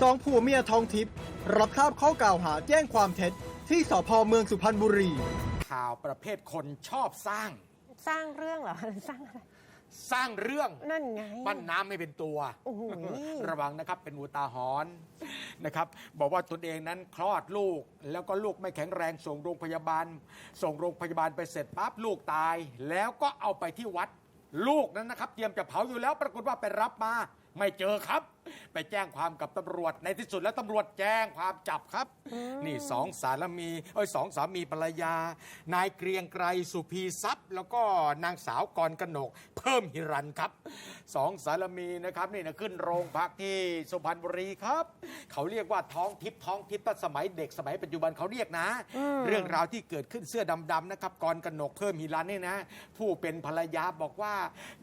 สองผัวเมียทองทิพย์รับทราบข้อกล่าวหาแจ้งความเท็จที่สพเมืองสุพรรณบุรี ข่าวประเภทคนชอบสร้าง สร้างเรื่องเหรอหรือสร้างอะไร สร้างเรื่องนั่นไง ปั้นน้ำไม่เป็นตัว โอ้โห ระวังนะครับเป็นอุตาหรณ์นะครับ บอกว่าตนเองนั้นคลอดลูก แล้วก็ลูกไม่แข็งแรงส่งโรงพยาบาล ส่งโรงพยาบาลไปเสร็จปั๊บลูกตาย แล้วก็เอาไปที่วัด ลูกนั้นนะครับ เตรียมจะเผาอยู่แล้วปรากฏว่าไปรับมา ไม่เจอครับ ไปแจ้งความกับตำรวจในที่สุดแล้วตำรวจแจ้งความจับครับ นี่สองสารมีเอ้ยสองสามีภรรยา นายเกรียงไกรสุพีทรัพย์ แล้วก็นางสาวกรกนก เพิ่มฮิรันครับสองสารมีนะครับนี่นะขึ้นโรงพักที่สุพรรณบุรีครับ เขาเรียกว่าท้องทิพย์ท้องทิพย์ตั้งสมัยเด็กสมัยปัจจุบันเขาเรียกนะ เรื่องราวที่เกิดขึ้นเสื้อดำๆนะครับกรกนกเพิ่มฮิรันนี่นะ ผู้เป็นภรรยาบอกว่า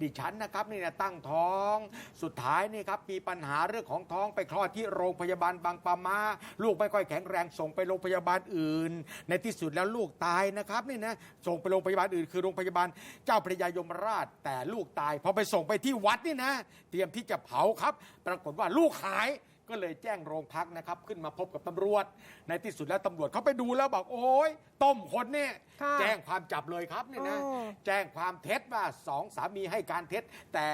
ดิฉันนะครับนี่นะตั้งท้อง สุดท้ายนี่ครับมีปัญหาเรื่องของท้องไปคลอดที่โรงพยาบาลบางปะมา ลูกไม่ค่อยแข็งแรงส่งไปโรงพยาบาลอื่น ในที่สุดแล้วลูกตายนะครับนี่นะส่งไปโรงพยาบาลอื่น คือโรงพยาบาลเจ้าพระยายมราช แต่ลูกตายพอไปส่งไปที่วัดนี่นะ เตรียมที่จะเผาครับ ปรากฏว่าลูกหายก็เลยแจ้งโรงพักนะครับ ขึ้นมาพบกับตำรวจ ในที่สุดแล้วตำรวจเขาไปดูแล้วบอกโอ้ยต้มคนเนี่ยค่ะแจ้งความจับเลยครับเนี่ยนะอืมแจ้งความเท็จว่าสองสามีให้การเท็จ แต่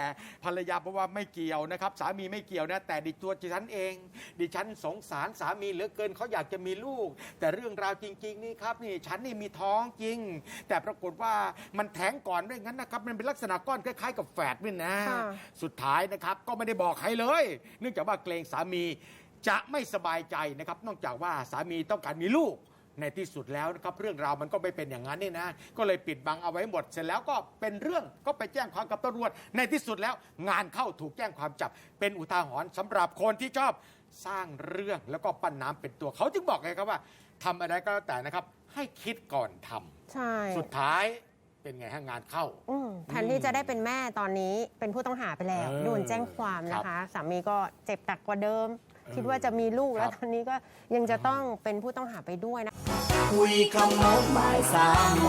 ภรรยาบอกว่าไม่เกี่ยวนะครับ สามีไม่เกี่ยวนะ แต่ดิตัวดิฉันเอง ดิฉันสงสารสามีเหลือเกินเขาอยากจะมีลูก แต่เรื่องราวจริง ๆ นี่ครับนี่ฉันนี่มีท้องจริง แต่ปรากฏว่ามันแท้งก่อนด้วยงั้นนะครับ มันเป็นลักษณะก้อนคล้ายๆกับแฝดนี่นะ ค่ะ สุดท้ายนะครับก็ไม่ได้บอกใครเลย เนื่องจากว่าเกรงสามีจะไม่สบายใจนะครับ นอกจากว่าสามีต้องการมีลูก ในที่สุดแล้วนะครับเรื่องราวมันก็ไม่เป็นอย่างนั้นนี่นะ ก็เลยปิดบังเอาไว้หมด เสร็จแล้วก็เป็นเรื่องก็ไปแจ้งความกับตำรวจ ในที่สุดแล้วงานเข้าถูกแจ้งความจับ เป็นอุทาหรณ์สำหรับคนที่ชอบสร้างเรื่องแล้วก็ปั้นน้ำเป็นตัวเขาจึงบอกไงครับว่าทำอะไรก็แล้วแต่นะครับให้คิดก่อนทำใช่สุดท้ายเป็นไงฮะงานเข้า อืมแทนที่จะได้เป็นแม่ตอนนี้เป็นผู้ต้องหาไปแล้ว เออโดนแจ้งความนะครัคะ บ สามีก็เจ็บตักกว่าเดิมออ คิดว่าจะมีลูกแล้วตอนนี้ก็ยังจะต้องเป็นผู้ต้องหาไปด้วยนะ คุยขโมยสามโม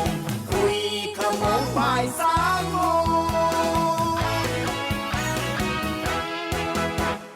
งคุยขโมยสา